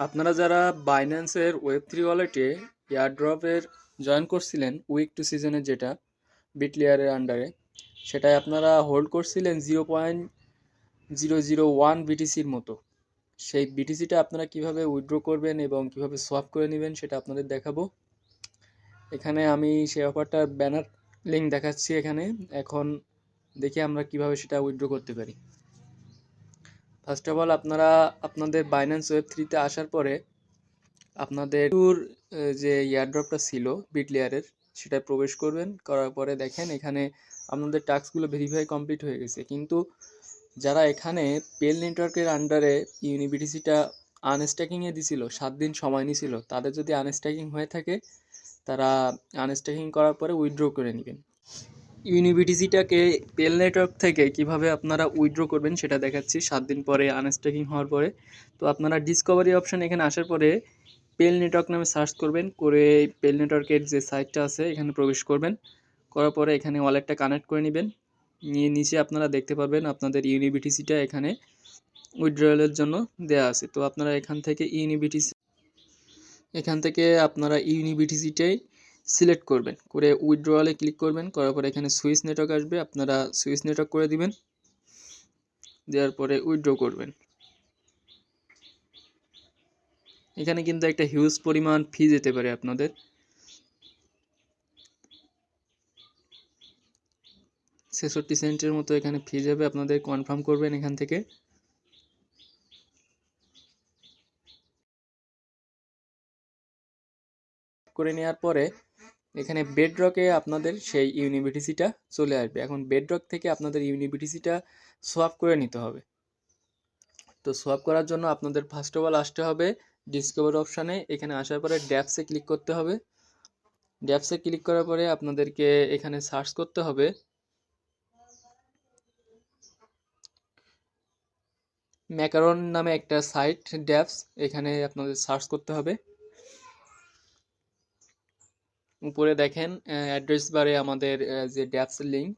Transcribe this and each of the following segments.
আপনারা যারা বাইন্যান্সের web three ওয়ালেটে এয়ারড্রপের জয়েন করছিলেন উইক টু সিজনের যেটা বিটলেয়ারের আন্ডারে সেটাই আপনারা হোল্ড করছিলেন zero point zero zero one বিটিসির মতো। সেই বিটিসিটা আপনারা কীভাবে উইথড্র করবেন এবং কীভাবে সোয়াপ করে নেবেন সেটা আপনাদের দেখাবো। এখানে আমি সেই অফারটার ব্যানার লিঙ্ক দেখাচ্ছি এখানে। এখন দেখি আমরা কীভাবে সেটা উইথড্র করতে পারি। ফার্স্ট অফ অল আপনারা আপনাদের বাইন্যান্স ওয়েব থ্রিতে আসার পরে আপনাদের টুর যে ইয়ারড্রপটা ছিল বিটলেয়ারের সেটায় প্রবেশ করবেন। করার পরে দেখেন এখানে আপনাদের টাস্কগুলো ভেরিফাই কমপ্লিট হয়ে গেছে। কিন্তু যারা এখানে পেল নেটওয়ার্কের আন্ডারে ইউনিবিটিসিটা আনস্ট্যাকিংয়ে দিছিল, সাত দিন সময় নিছিল, তাদের যদি আনস্ট্যাকিং হয়ে থাকে, তারা আনস্ট্যাকিং করার পরে উইথড্র করে নেবেন। ইউনিবিটিসিটাকে পেল নেটওয়ার্ক থেকে কীভাবে আপনারা উইথড্র করবেন সেটা দেখাচ্ছি। সাত দিন পরে আনস্ট্যাকিং হওয়ার পরে। তো আপনারা ডিসকভারি অপশান এখানে আসার পরে পেল নেটওয়ার্ক নামে সার্চ করবেন, করে পেল নেটওয়ার্কের যে সাইটটা আছে এখানে প্রবেশ করবেন। করার পরে এখানে ওয়ালেটটা কানেক্ট করে নেবেন। নিয়ে নিচে আপনারা দেখতে পারবেন আপনাদের ইউনিবিটিসিটা এখানে উইথড্রয়ালের জন্য দেয়া আছে। তো আপনারা এখান থেকে ইউনিবিটিসি এখান থেকে আপনারা ইউনিবিটিসিটাই সিলেক্ট করবেন। করে উইথড্রয়ালে ক্লিক করবেন। করার পরে এখানে সুইচ নেটওয়ার্ক আসবে। আপনারা সুইচ নেটওয়ার্ক করে দিবেন। দেওয়ার পরে উইথড্র করবেন। এখানে কিন্তু একটা হিউজ পরিমাণ ফি যেতে পারে আপনাদের। ছেষট্টি সেন্টের মতো এখানে ফি যাবে। আপনাদের কনফার্ম করবেন এখান থেকে। করে নেওয়ার পরে এখানে বেডরকে আপনাদের সেই ইউনিভিটিসিটা চলে আসবে। এখন বেডরক থেকে আপনাদের ইউনিভিটিসিটা সোয়াপ করে নিতে হবে। তো সোয়াপ করার জন্য আপনাদের ফার্স্ট অফ অল আসতে হবে ডিসকভার অপশানে এখানে আসার পরে ড্যাপসে ক্লিক করতে হবে। ড্যাপসে ক্লিক করার পরে আপনাদেরকে এখানে সার্চ করতে হবে। ম্যাকারন নামে একটা সাইট ড্যাপস এখানে আপনাদের সার্চ করতে হবে। উপরে দেখেন অ্যাড্রেস বারে আমাদের যে ড্যাপসের লিঙ্ক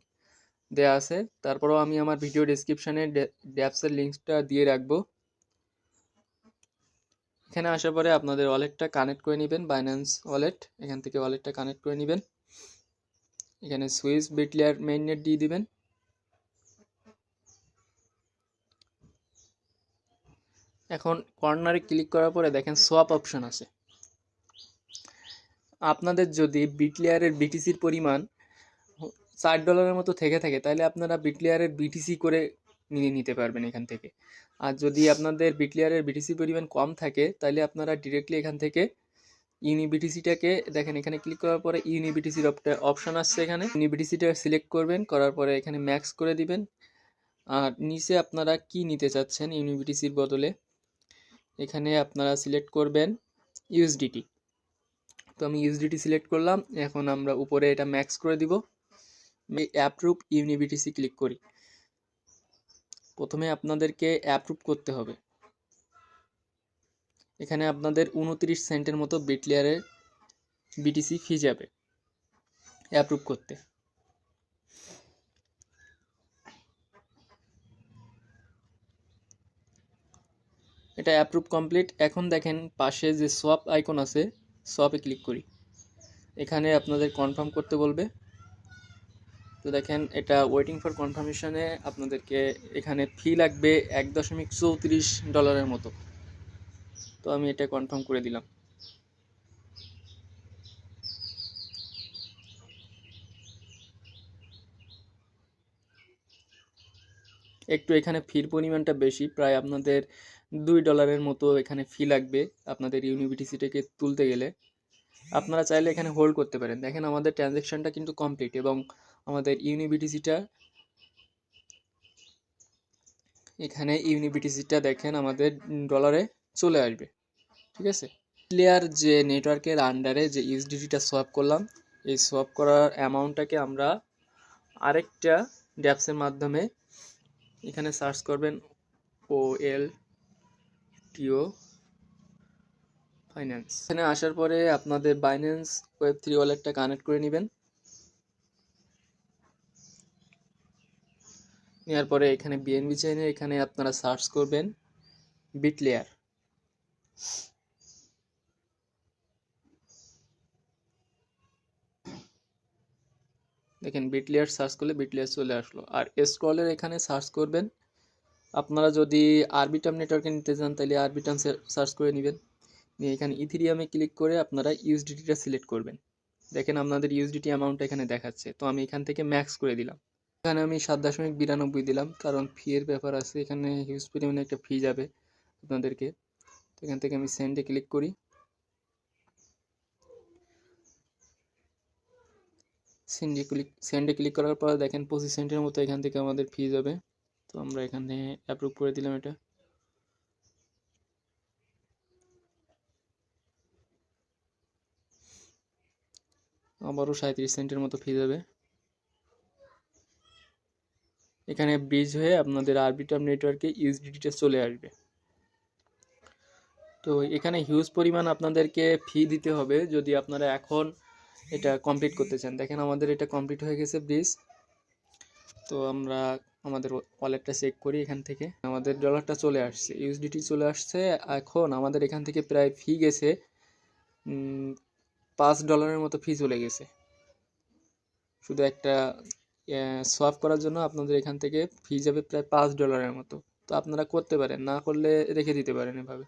দেওয়া আছে, তারপরেও আমি আমার ভিডিও ডিসক্রিপশানে ড্যাপসের লিঙ্কটা দিয়ে রাখব। এখানে আসার পরে আপনাদের ওয়ালেটটা কানেক্ট করে নেবেন বাইন্যান্স ওয়ালেট এখান থেকে ওয়ালেটটা কানেক্ট করে নেবেন। এখানে সুইচ বিটলেয়ার মেইন নেট দিয়ে দিবেন। এখন কর্নারে ক্লিক করার পরে দেখেন সোয়াপ অপশন আছে। আপনাদের যদি বিটলেয়ারের বিটিসির পরিমাণ চার ডলারের মতো থেকে থাকে, তাহলে আপনারা বিটলেয়ারের বিটিসি করে নিয়ে নিতে পারবেন এখান থেকে। আর যদি আপনাদের বিটলেয়ারের বিটিসি পরিমাণ কম থাকে, তাহলে আপনারা ডিরেক্টলি এখান থেকে ইউনিবিটিসিটাকে দেখেন এখানে ক্লিক করার পরে ইউনিবিটিসির অপশান আসছে এখানে। ইউনিবিটিসিটা সিলেক্ট করবেন, করার পরে এখানে ম্যাক্স করে দিবেন। আর নিচে আপনারা কি নিতে চাচ্ছেন ইউনিবিটিসির বদলে? এখানে আপনারা সিলেক্ট করবেন ইউএসডিটি তো আমি ইউএসডিটি সিলেক্ট করলাম। এখন আমরা উপরে এটা ম্যাক্স করে দিব। অ্যাপ্রুভ ইউনিবিটিসি ক্লিক করি। প্রথমে আপনাদেরকে অ্যাপ্রুভ করতে হবে। এখানে আপনাদের উনত্রিশ সেন্টের মতো বিটলেয়ারের বিটিসি ফি যাবে। অ্যাপ্রুভ করতে। এটা অ্যাপ্রুভ কমপ্লিট এখন দেখেন পাশে যে সোয়াপ আইকন আছে সোয়াপে ক্লিক করি। এখানে আপনাদের কনফার্ম করতে বলবে। তো দেখেন, এটা ওয়েটিং ফর কনফার্মেশনে আপনাদেরকে এখানে ফি লাগবে এক দশমিক চৌত্রিশ ডলারের মতো। তো আমি এটা কনফার্ম করে দিলাম। একটু এখানে ফির পরিমাণটা বেশি, প্রায় আপনাদের দুই ডলারের মতো এখানে ফি লাগবে আপনাদের ইউনিভার্সিটিকে তুলতে গেলে। আপনারা চাইলে এখানে হোল্ড করতে পারেন। দেখেন আমাদের ট্রানজ্যাকশানটা কিন্তু কমপ্লিট এবং আমাদের ইউনিবিটিসিটা এখানে ইউনিবিটিসিটা দেখেন আমাদের ডলারে চলে আসবে। ঠিক আছে? প্লেয়ার যে নেটওয়ার্কের আন্ডারে যে ইউএসডিটিটা সোয়াপ করলাম, এই সোয়াপ করার অ্যামাউন্টটাকে আমরা আরেকটা ড্যাপসের মাধ্যমে এখানে সার্চ করবেন ও এল টিও ফাইন্যান্স। এখানে আসার পরে আপনাদের বাইন্যান্স ওয়েব থ্রি ওয়ালেটটা কানেক্ট করে নেবেন। নেওয়ার পরে এখানে বিএনবি চাইনে এখানে আপনারা সার্চ করবেন বিটলেয়ার দেখেন বিটলেয়ার সার্চ করলে বিটলেয়ার চলে আসলো। আর স্ক্রলের এখানে সার্চ করবেন আপনারা যদি আরবিটাম নেটওয়ার্কে নিতে চান, তাহলে আরবিটাম সার্চ করে নেবেন। নিয়ে এখানে ইথিরিয়ামে ক্লিক করে আপনারা ইউএসডিটিটা সিলেক্ট করবেন। দেখেন আপনাদের ইউএসডিটি অ্যামাউন্টটা এখানে দেখাচ্ছে। তো আমি এখান থেকে ম্যাক্স করে দিলাম। এখানে আমি সাত দশমিক বিরানব্বই দিলাম, কারণ ফি এর ব্যাপার আছে। এখানে হিউজ পরিমাণে একটা ফি যাবে আপনাদেরকে। তো এখান থেকে আমি সেন্ডে ক্লিক করি। সেন্ডে ক্লিক সেন্ডে ক্লিক করার পর দেখেন পঁচিশ সেন্টের মতো এখান থেকে আমাদের ফি যাবে। তো আমরা এখানে অ্যাপ্রুভ করে দিলাম এটা। আবারও সাঁত্রিশ সেন্টের মতো ফি যাবে। এখানে ব্রিজ হয়ে আপনাদের আরবিটাম নেটওয়ার্কে ইউএসডিটিটা চলে আসবে। তো এখানে হিউজ পরিমাণ আপনাদেরকে ফি দিতে হবে যদি আপনারা এখন এটা কমপ্লিট করতে চান। দেখেন আমাদের এটা কমপ্লিট হয়ে গেছে ব্রিজ তো আমরা আমাদের ওয়ালেটটা চেক করি এখান থেকে। আমাদের ডলারটা চলে আসছে ইউএসডিটি চলে আসছে। এখন আমাদের এখান থেকে প্রায় ফি গেছে পাঁচ ডলারের মতো ফি চলে গেছে। শুধু একটা সোয়াপ করার জন্য আপনাদের এখান থেকে ফি যাবে প্রায় পাঁচ ডলারের মতো। তো আপনারা করতে পারেন, না করলে রেখে দিতে পারেন এভাবে।